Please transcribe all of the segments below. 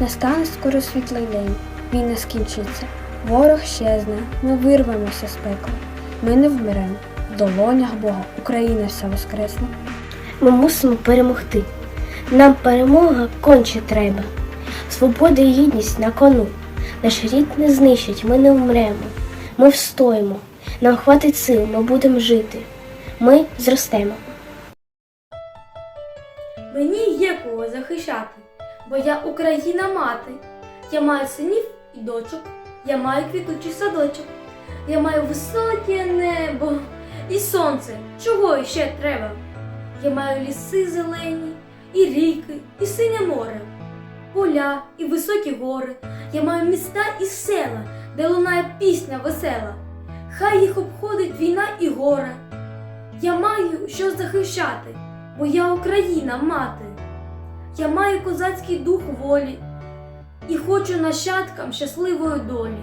Настане скоро світлий день, війна скінчиться, ворог щезне, ми вирвемося з пекла. Ми не вмремо, в долонях Бога Україна вся воскресне. Ми мусимо перемогти. Нам перемога конче треба. Свобода і гідність на кону. Наш рід не знищить, ми не вмремо. Ми встоїмо. Нам хватить сил, ми будемо жити. Ми зростемо. Бо я Україна мати. Я маю синів і дочок, я маю квітучий садочок, я маю високе небо і сонце. Чого ще треба? Я маю ліси зелені, і ріки, і синє море, поля і високі гори. Я маю міста і села, де лунає пісня весела. Хай їх обходить війна і горе. Я маю що захищати, бо я Україна мати. Я маю козацький дух волі і хочу нащадкам щасливої долі.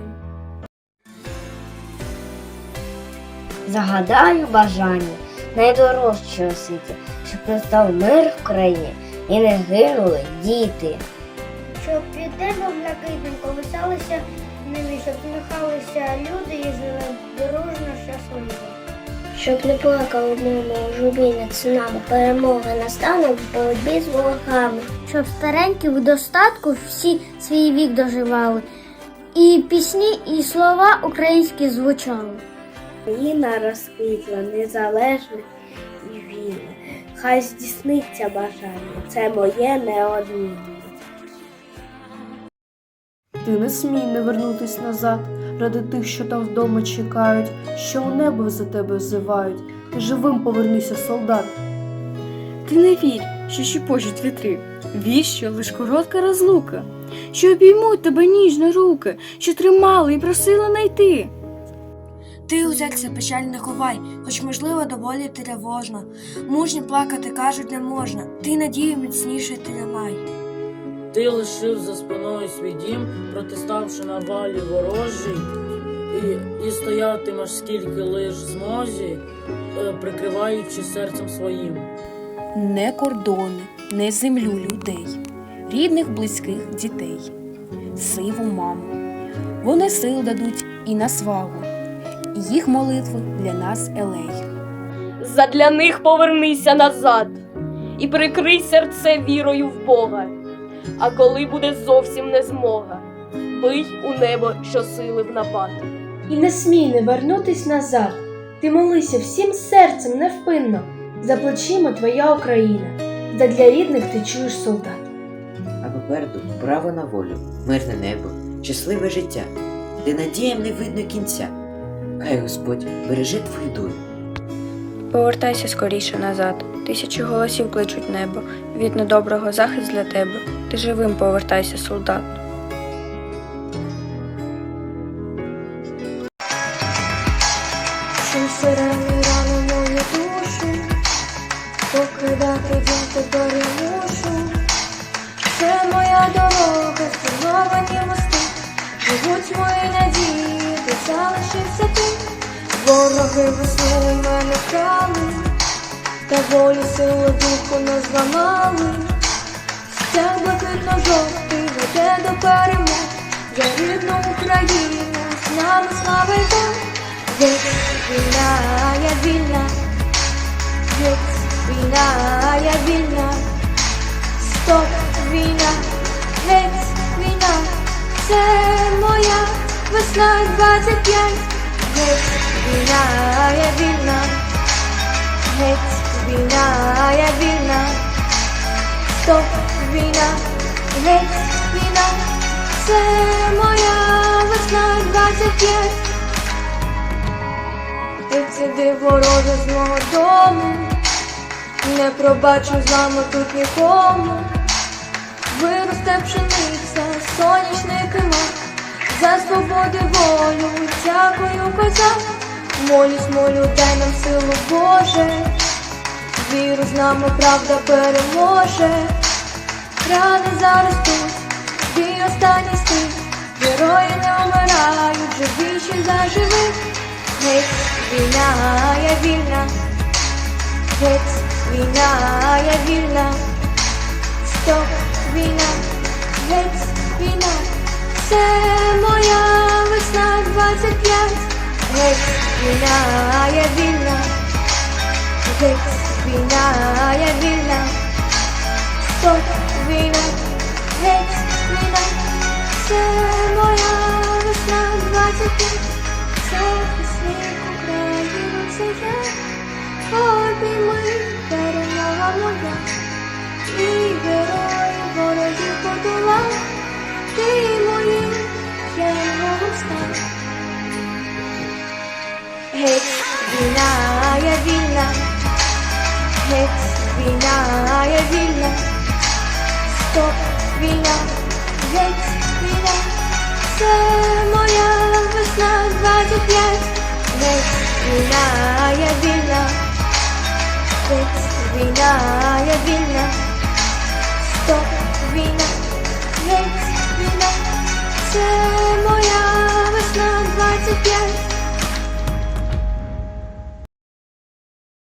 Загадаю бажання найдорожчого світі, щоб настав мир в країні і не гинули діти. Щоб під небом блакитним колисалися ними, щоб сміхалися люди і жили дружно щасливо. Щоб не плакали в ньому журі над синами, перемоги настане в боротьбі з ворогами. Щоб старенькі в достатку всі свій вік доживали, і пісні, і слова українські звучали. Країна розквітла, незалежна і вільна. Хай здійсниться бажання, це моє неодмінне. Ти не смій не вернутись назад ради тих, що там вдома чекають, що у небо за тебе взивають. Ти живим повернися, солдат. Ти не вірь, що щепочуть вітри. Вір, що лиш коротка розлука, що обіймуть тебе ніжно руки, що тримали і просили найти. Ти у серце печаль не ховай, хоч можливо доволі тривожно. Мужньо плакати кажуть не можна. Ти надію міцніше тримай. Ти лишив за спиною свій дім, протиставши на валі ворожій, і, і стоятимеш скільки лиш змозі, е, прикриваючи серцем своїм. Не кордони, не землю людей, рідних, близьких дітей, сиву маму. Вони сил дадуть і на свагу, їх молитви для нас елей. Задля них повернися назад і прикрий серце вірою в Бога. А коли буде зовсім не змога, бий у небо щосили в напад. І не смій не вернутись назад. Ти молися всім серцем невпинно. За плечима твоя Україна. Задля рідних ти чуєш солдат. А попереду право на волю, мирне небо, щасливе життя, де надіям не видно кінця. Хай Господь береже твою долю. Повертайся скоріше назад. Тисячі голосів кличуть небо. Від недоброго захист для тебе. Ти живим повертайся, солдат. Шум сирени рано мою душу, покидати дім тепер і мушу. Моя дорога, зруйновані мости, живуть мої надії, де ти. Вороги весну мене крали, та волю силу духу не зламали. Стяг блакитно-жовтий веде до перемог, за рідну Україну, з нами слава й Бог. Геть, війна, я вільна, геть, війна, я вільна, стоп, війна, геть, війна, це моя весна 25, геть, війна, я вільна, геть, війна, я вільна, стоп, війна, геть, війна, це моя весна 25. Відсиди вороже з мого дому, не пробачу з нами тут нікому. Виросте пшениця, сонячний кимок, за свободу волю, дякую козак, молюсь, молю, дай нам силу Боже, віру з нами правда переможе, рани зараз тут, твій останній стих, герої не вмирають, живіші за живих. Геть, війна, я вільна, геть, війна, я вільна, стоп, війна, геть, це моя весна 25. Геть, війна, я вільна. Геть, війна, я вільна. Стоп, війна, геть, війна. Це моя весна 25. Це пісник України, це я. Обійми, перемога моя. Твій герой ворогів подолав. Ти моїм героєм став. Геть, війна, я вільна. Геть, війна, я вільна. Стоп, війна, геть, війна. Це моя весна 25. Геть, війна, я вільна. Геть, війна,